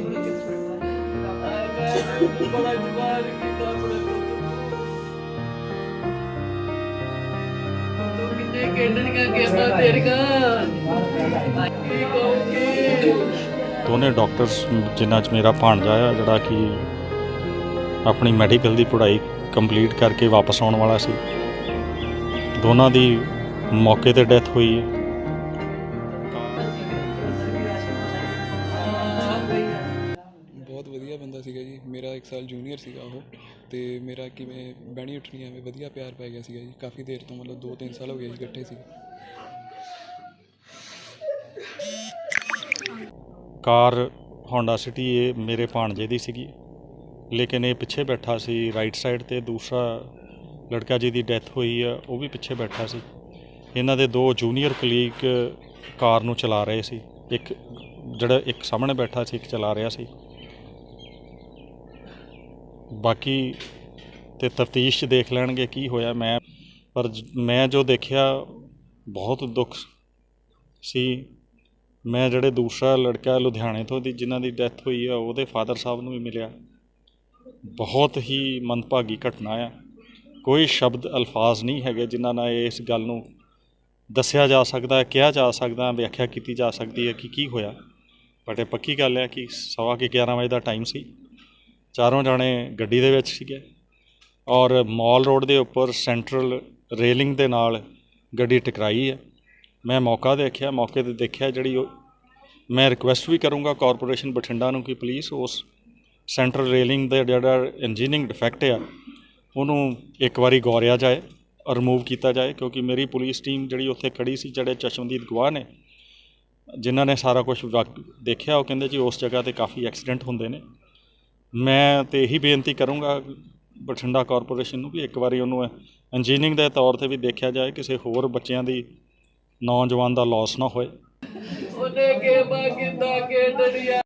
ਮੈਂ ਬੜਾ ਜਵਾਨ ਕੀਤਾ ਆਪਣੇ ਪੁੱਤ ਤੂੰ ਕਿੰਨੇ ਖੇਡਣੀਆਂ ਗੇਮਾਂ ਤੇਰੀਆਂ ਕੀ ਕਹੂੰਗੀ ਦੋਨੇ ਡਾਕਟਰਸ ਜਿਨ੍ਹਾਂ 'ਚ ਮੇਰਾ ਭਾਣਜਾ ਆ, ਜਿਹੜਾ ਕਿ ਆਪਣੀ ਮੈਡੀਕਲ ਦੀ ਪੜ੍ਹਾਈ ਕੰਪਲੀਟ ਕਰਕੇ ਵਾਪਸ ਆਉਣ ਵਾਲਾ ਸੀ। ਦੋਨਾਂ ਦੀ ਮੌਕੇ ਤੇ ਡੈਥ ਹੋਈ ਹੈ। ਮੇਰਾ ਇੱਕ ਸਾਲ ਜੂਨੀਅਰ ਸੀਗਾ ਉਹ ਅਤੇ ਮੇਰਾ ਕਿਵੇਂ ਬਹਿਣੀ ਉੱਠਣੀ ਐਵੇਂ ਵਧੀਆ ਪਿਆਰ ਪੈ ਗਿਆ ਸੀਗਾ ਜੀ, ਕਾਫੀ ਦੇਰ ਤੋਂ ਮਤਲਬ 2-3 ਸਾਲ ਹੋ ਗਏ ਜੀ ਇਕੱਠੇ ਸੀ। ਕਾਰ ਹੋਂਡਾ ਸਿਟੀ ਇਹ ਮੇਰੇ ਭਾਣਜੇ ਦੀ ਸੀਗੀ, ਲੇਕਿਨ ਇਹ ਪਿੱਛੇ ਬੈਠਾ ਸੀ ਰਾਈਟ ਸਾਈਡ ਤੇ, ਦੂਸਰਾ ਲੜਕਾ ਜੀ ਦੀ ਡੈਥ ਹੋਈ ਆ, ਉਹ ਵੀ ਪਿੱਛੇ ਬੈਠਾ ਸੀ। ਇਹਨਾਂ ਦੇ ਦੋ ਜੂਨੀਅਰ ਕਲੀਗ ਕਾਰ ਨੂੰ ਚਲਾ ਰਹੇ ਸੀ, ਇੱਕ ਜਿਹੜਾ ਇੱਕ ਸਾਹਮਣੇ ਬੈਠਾ ਸੀ, ਇੱਕ ਚਲਾ ਰਿਹਾ ਸੀ। ਬਾਕੀ ਤੇ ਤਫਤੀਸ਼ 'ਚ ਦੇਖ ਲੈਣਗੇ ਕੀ ਹੋਇਆ। ਮੈਂ ਪਰ ਮੈਂ ਜੋ ਦੇਖਿਆ, ਬਹੁਤ ਦੁੱਖ ਸੀ। ਮੈਂ ਜਿਹੜੇ ਦੂਸਰਾ ਲੜਕਾ ਲੁਧਿਆਣੇ ਤੋਂ ਦੀ ਜਿਨ੍ਹਾਂ ਦੀ ਡੈਥ ਹੋਈ ਆ, ਉਹਦੇ ਫਾਦਰ ਸਾਹਿਬ ਨੂੰ ਵੀ ਮਿਲਿਆ। ਬਹੁਤ ਹੀ ਮੰਦਭਾਗੀ ਘਟਨਾ ਆ। ਕੋਈ ਸ਼ਬਦ ਅਲਫਾਜ਼ ਨਹੀਂ ਹੈਗੇ ਜਿਨ੍ਹਾਂ ਨਾਲ ਇਸ ਗੱਲ ਨੂੰ ਦੱਸਿਆ ਜਾ ਸਕਦਾ ਹੈ ਕਿਹਾ ਜਾ ਸਕਦਾ, ਵਿਆਖਿਆ ਕੀਤੀ ਜਾ ਸਕਦੀ ਹੈ ਕਿ ਕੀ ਹੋਇਆ। ਬਟ ਇਹ ਪੱਕੀ ਗੱਲ ਹੈ ਕਿ ਸਵਾ ਕੇ 11 ਵਜੇ ਦਾ ਟਾਈਮ ਸੀ। ਚਾਰੋਂ ਜਾਣੇ ਗੱਡੀ ਦੇ ਵਿੱਚ ਸੀਗੇ ਔਰ ਮਾਲ ਰੋਡ ਦੇ ਉੱਪਰ ਸੈਂਟਰਲ ਰੇਲਿੰਗ ਦੇ ਨਾਲ ਗੱਡੀ ਟਕਰਾਈ ਹੈ। ਮੈਂ ਮੌਕਾ ਦੇਖਿਆ, ਮੌਕੇ ਤੇ ਦੇਖਿਆ ਜਿਹੜੀ ਉਹ ਮੈਂ ਰਿਕੁਐਸਟ ਵੀ ਕਰੂੰਗਾ ਕਾਰਪੋਰੇਸ਼ਨ ਬਠਿੰਡਾ ਨੂੰ ਕਿ ਪਲੀਜ਼ ਉਸ ਸੈਂਟਰਲ ਰੇਲਿੰਗ ਦਾ ਜਿਹੜਾ ਇੰਜੀਨੀਅਰਿੰਗ ਡਿਫੈਕਟ ਆ, ਉਹਨੂੰ ਇੱਕ ਵਾਰੀ ਗੌਰਿਆ ਜਾਏ ਰਿਮੂਵ ਕੀਤਾ ਜਾਏ ਕਿਉਂਕਿ ਮੇਰੀ ਪੁਲਿਸ ਟੀਮ ਜਿਹੜੀ ਉੱਥੇ ਖੜੀ ਸੀ, ਜਿਹੜੇ ਚਸ਼ਮਦੀਦ ਗਵਾਹ ਨੇ, ਜਿਨ੍ਹਾਂ ਨੇ ਸਾਰਾ ਕੁਝ ਦੇਖਿਆ, ਉਹ ਕਹਿੰਦੇ ਜੀ ਉਸ ਜਗ੍ਹਾ ਤੇ ਕਾਫੀ ਐਕਸੀਡੈਂਟ ਹੁੰਦੇ ਨੇ। ਮੈਂ ਤੇ ਇਹੀ ਬੇਨਤੀ ਕਰੂੰਗਾ ਬਠਿੰਡਾ ਕਾਰਪੋਰੇਸ਼ਨ ਨੂੰ ਵੀ ਇੱਕ ਵਾਰੀ ਉਹਨੂੰ ਇੰਜੀਨੀਅਰਿੰਗ ਦੇ ਤੌਰ ਤੇ ਵੀ ਦੇਖਿਆ ਜਾਏ, ਕਿਸੇ ਹੋਰ ਬੱਚਿਆਂ ਦੀ ਨੌਜਵਾਨ ਦਾ ਲਾਸ ਨਾ ਹੋਏ। ਉਹਨੇ ਗੇਮਾਂ ਕਿੱਦਾਂ ਖੇਡਣੀਆਂ?